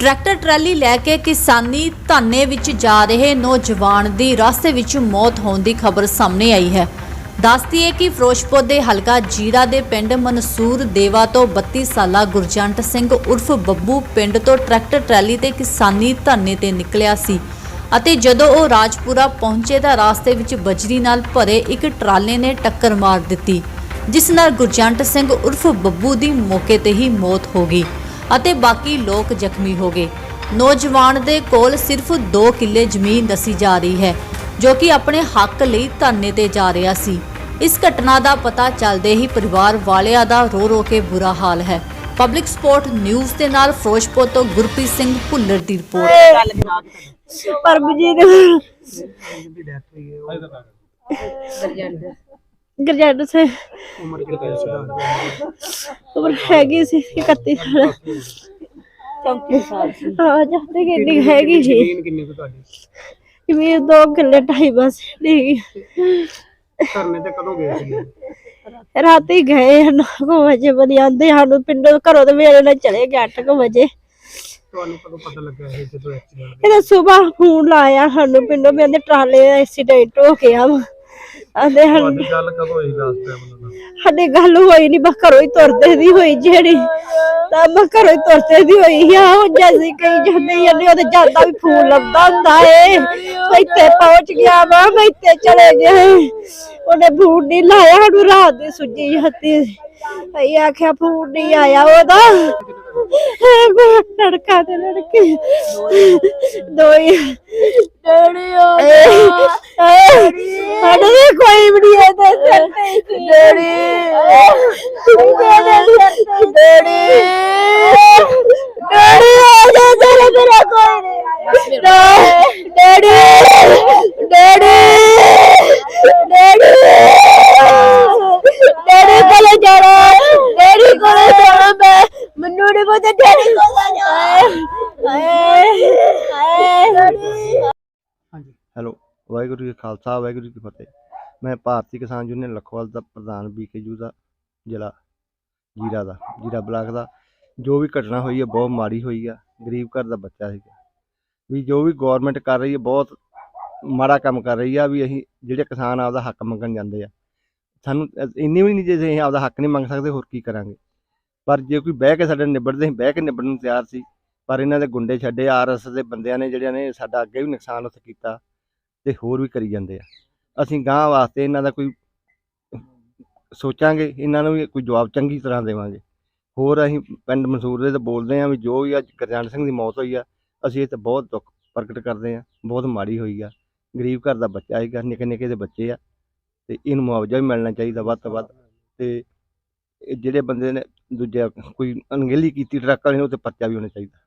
Tractor trolley ਲੈ ਕੇ ਕਿਸਾਨੀ ਧਾਨੇ ਵਿੱਚ ਜਾ ਰਹੇ ਨੌਜਵਾਨ ਦੀ ਰਸਤੇ ਵਿੱਚ ਮੌਤ ਹੋਣ ਦੀ ਖਬਰ ਸਾਹਮਣੇ ਆਈ ਹੈ। ਦੱਸਦੀ ਹੈ ਕਿ ਫਿਰੋਜ਼ਪੁਰ ਦੇ ਹਲਕਾ ਜੀਰਾ ਦੇ ਪਿੰਡ ਮਨਸੂਰ ਦੇਵਾ ਤੋਂ 32 ਸਾਲਾ ਗੁਰਜੰਟ ਸਿੰਘ ਉਰਫ ਬੱਬੂ ਪਿੰਡ ਤੋਂ ਟਰੈਕਟਰ ਟਰਾਲੀ ਤੇ ਕਿਸਾਨੀ ਧਰਨੇ ਤੇ ਨਿਕਲਿਆ ਸੀ ਅਤੇ ਜਦੋਂ ਉਹ ਰਾਜਪੁਰਾ ਪਹੁੰਚੇ ਤਾਂ ਰਾਸਤੇ ਵਿੱਚ ਬਜਰੀ ਨਾਲ ਭਰੇ ਇੱਕ ਟਰਾਲੇ ਨੇ ਟੱਕਰ ਮਾਰ ਦਿੱਤੀ, ਜਿਸ ਨਾਲ ਗੁਰਜੰਟ ਸਿੰਘ ਉਰਫ ਬੱਬੂ ਦੀ ਮੌਕੇ ਤੇ ਹੀ ਮੌਤ ਹੋ ਗਈ। ਅਤੇ ਬਾਕੀ ਲੋਕ ਜ਼ਖਮੀ ਹੋ ਗਏ। ਨੌਜਵਾਨ ਦੇ ਕੋਲ ਸਿਰਫ 2 ਕਿੱਲੇ ਜ਼ਮੀਨ ਦੱਸੀ ਜਾ ਰਹੀ ਹੈ ਜੋ ਕਿ ਆਪਣੇ ਹੱਕ ਲਈ ਧਰਨੇ ਤੇ ਜਾ ਰਿਹਾ ਸੀ। ਇਸ ਘਟਨਾ ਦਾ ਪਤਾ ਚੱਲਦੇ ਹੀ ਪਰਿਵਾਰ ਵਾਲਿਆਂ ਦਾ ਰੋ ਰੋ ਕੇ ਬੁਰਾ ਹਾਲ ਹੈ। ਪਬਲਿਕ ਸਪੋਰਟ ਨਿਊਜ਼ ਦੇ ਨਾਲ ਫਿਰੋਜ਼ਪੁਰ ਤੋਂ ਗੁਰਪ੍ਰੀਤ ਸਿੰਘ ਭੁੱਲਰ ਦੀ ਰਿਪੋਰਟ। ਪਰਮਜੀਤ ਗਰਜੰਡ ਸੇ। ਉਮਰ ਕਿੰਨੀ ਸੀ ਉਮਰ ਹੈਗੀ ਸੀ 31 ਸਾਲ। 34 ਸਾਲ ਹਾਂ ਜਾਂਦੇ ਕਿੰਨੀ ਹੈਗੀ ਸੀ। ਜ਼ਮੀਨ ਕਿੰਨੀ ਕੁ ਤੁਹਾਡੀ? ਮੇਰੇ ਦੋ ਕਿੱਲੇ ਢਾਈ ਬਸ ਨਹੀਂ ਧਰਨੇ ਤੇ ਕਦੋਂ ਗਏ ਸੀ ਰਾਤੀ ਗਏ 9 ਵਜੇ ਬਦੀ ਆਂਦੇ ਸਾਨੂੰ ਪਿੰਡੋਂ ਘਰੋਂ ਦੇ ਵੇਲੇ ਨਾਲ ਚਲੇ ਗਏ 8 ਵਜੇ। ਤੁਹਾਨੂੰ ਕਦੋਂ ਪਤਾ ਲੱਗਾ ਇਹ ਜਦੋਂ ਐਕਸੀਡੈਂਟ ਇਹਦਾ ਸਵੇਰ ਫੋਨ ਲਾਇਆ ਸਾਨੂੰ ਪਿੰਡੋਂ ਵੀ ਆਂਦੇ ਟਰਾਲੇ ਦਾ ਐਕਸੀਡੈਂਟ ਹੋ ਗਿਆ ਵਾ। ਆਂਦੇ ਹਨ। ਤੁਹਾਡੀ ਗੱਲ ਕਦੋਂ ਹੋਈ ਲਾਸਟ ਟਾਈਮ ਉਹਨਾਂ ਨਾਲ? ਸਾਡੇ ਗੱਲ ਹੋਈ ਨਹੀਂ ਬਸ ਘਰੋਂ ਹੀ ਤੁਰਦੇ ਦੀ ਹੋਈ ਜਿਹੜੀ। ਤਾਂ ਮੈਂ ਘਰੋਂ ਹੀ ਤੁਰਦੇ ਦੀ ਹੋਈ ਆ ਹੁਣ ਜੈਸੀ ਕਈ ਜਾਂਦੇ ਜਾਂਦੇ ਉਹਦੇ ਜਾਂਦਾ ਵੀ ਫੋਨ ਲੱਭਦਾ ਹੁੰਦਾ ਏ। ਮੈਂ ਇੱਥੇ ਪਹੁੰਚ ਗਿਆ ਵਾ ਮੈਂ ਇੱਥੇ ਚਲੇ ਗਿਆ। ਉਹਨੇ ਫੋਨ ਨਹੀਂ ਲਾਇਆ ਸਾਨੂੰ ਰਾਤ ਦੀ ਸੁੱਜੀ ਹੱਤੀ ਅਈ ਆਖਿਆ ਫੋਨ ਨਹੀਂ ਆਇਆ ਉਹਦਾ। ਲੜਕਾ ਤੇ ਲੜਕੀ। ਦੋਈ ਡੈਡੀ ਸਾਡੇ ਵੀ ਕੋਈ ਵੀ ਨਹੀਂ ਇਹਦੇ ਸਿਰ ਤੇ। ਡੈਡੀ। ਡੈਡੀ। ਡੈਡੀ ਆ ਜਾ ਤੇਰਾ ਮੇਰਾ ਕੋਈ ਨਹੀਂ ਡੈਡੀ ਡੈਡੀ ਡੈਡੀ। ਡੈਡੀ ਕੋਲੇ ਜਾਣਾ ਡੈਡੀ ਕੋਲੇ ਜਾਣਾ ਮੈਂ। ਮੈਨੂੰ ਨਹੀਂ ਪਤਾ ਡੈਡੀ ਕੋਲੇ ਜਾਣਾ ਹਾਏ ਹਾਏ ਹੈਲੋ ਵਾਹਿਗੁਰੂ ਜੀ ਖਾਲਸਾ, ਵਾਹਿਗੁਰੂ ਜੀ ਕੀ ਫਤਿਹ। ਮੈਂ ਭਾਰਤੀ ਕਿਸਾਨ ਯੂਨੀਅਨ ਲਖਵਾਲ ਦਾ ਪ੍ਰਧਾਨ ਬੀਕੇਯੂ ਦਾ, ਜ਼ਿਲ੍ਹਾ ਜੀਰਾ ਦਾ, ਜੀਰਾ ਬਲਾਕ ਦਾ। ਜੋ ਵੀ ਘਟਨਾ ਹੋਈ ਹੈ ਬਹੁਤ ਮਾੜੀ ਹੋਈ ਆ, ਗਰੀਬ ਘਰ ਦਾ ਬੱਚਾ ਸੀਗਾ। ਵੀ ਜੋ ਵੀ ਗਵਰਨਮੈਂਟ ਕਰ ਰਹੀ ਹੈ ਬਹੁਤ ਮਾੜਾ ਕੰਮ ਕਰ ਰਹੀ ਆ, ਵੀ ਅਸੀਂ ਜਿਹੜੇ ਕਿਸਾਨ ਆਪਦਾ ਹੱਕ ਮੰਗਣ ਜਾਂਦੇ ਆ। ਸਾਨੂੰ ਇੰਨੀ ਵੀ ਨਹੀਂ ਜੇ ਅਸੀਂ ਆਪਦਾ ਹੱਕ ਨਹੀਂ ਮੰਗ ਸਕਦੇ, ਹੋਰ ਕੀ ਕਰਾਂਗੇ? ਪਰ ਜੇ ਕੋਈ ਬਹਿ ਕੇ ਸਾਡੇ ਨਿਬੜਦੇ ਸੀ ਬਹਿ ਕੇ ਨਿਬੜਨ ਨੂੰ ਤਿਆਰ ਸੀ, ਪਰ ਇਹਨਾਂ ਦੇ ਗੁੰਡੇ ਛੱਡੇ ਆਰਐਸ ਦੇ ਬੰਦਿਆਂ ਨੇ, ਜਿਹੜਿਆਂ ਨੇ ਸਾਡਾ ਅੱਗੇ ਵੀ ਨੁਕਸਾਨ ਉੱਥੇ ਕੀਤਾ ਤੇ ਹੋਰ ਵੀ ਕਰੀ ਜਾਂਦੇ ਆ। ਅਸੀਂ ਗਾਂ ਵਾਸਤੇ ਇਹਨਾਂ ਦਾ ਕੋਈ ਸੋਚਾਂਗੇ, ਇਹਨਾਂ ਨੂੰ ਵੀ ਕੋਈ ਜਵਾਬ ਚੰਗੀ ਤਰ੍ਹਾਂ ਦੇਵਾਂਗੇ। ਹੋਰ ਅਸੀਂ ਪਿੰਡ ਮਨਸੂਰ ਦੇ ਤਾਂ ਬੋਲਦੇ ਹਾਂ ਵੀ ਜੋ ਵੀ ਅੱਜ ਗੁਰਜੰਟ ਸਿੰਘ ਦੀ ਮੌਤ ਹੋਈ ਆ, ਅਸੀਂ ਇਹ ਤੇ ਬਹੁਤ ਦੁੱਖ ਪ੍ਰਗਟ ਕਰਦੇ ਹਾਂ, ਬਹੁਤ ਮਾੜੀ ਹੋਈ ਆ। ਗਰੀਬ ਘਰ ਦਾ ਬੱਚਾ ਹੈਗਾ ਨਿੱਕੇ ਨਿੱਕੇ ਦੇ ਬੱਚੇ ਆ, ਤੇ ਇਹਨੂੰ ਮੁਆਵਜ਼ਾ ਵੀ ਮਿਲਣਾ ਚਾਹੀਦਾ ਵੱਧ ਤੋਂ ਵੱਧ। ਤੇ ਇਹ ਜਿਹੜੇ ਬੰਦੇ ਨੇ, ਦੂਜਾ ਕੋਈ ਅਣਗਹਿਲੀ ਕੀਤੀ ਟਰੱਕ ਵਾਲੇ ਨੂੰ, ਉਹ ਤੇ ਪਰਚਾ ਵੀ ਹੋਣਾ ਚਾਹੀਦਾ।